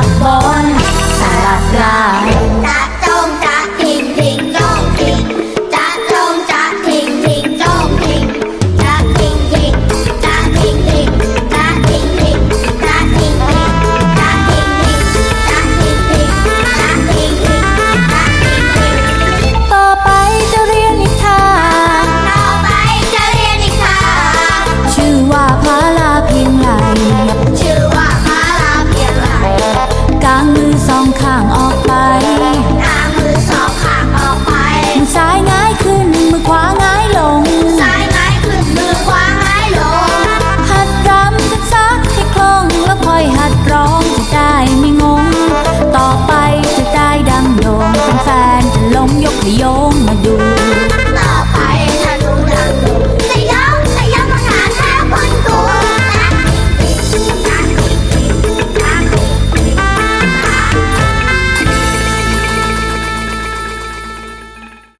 amor. ลงยกโยงมาดู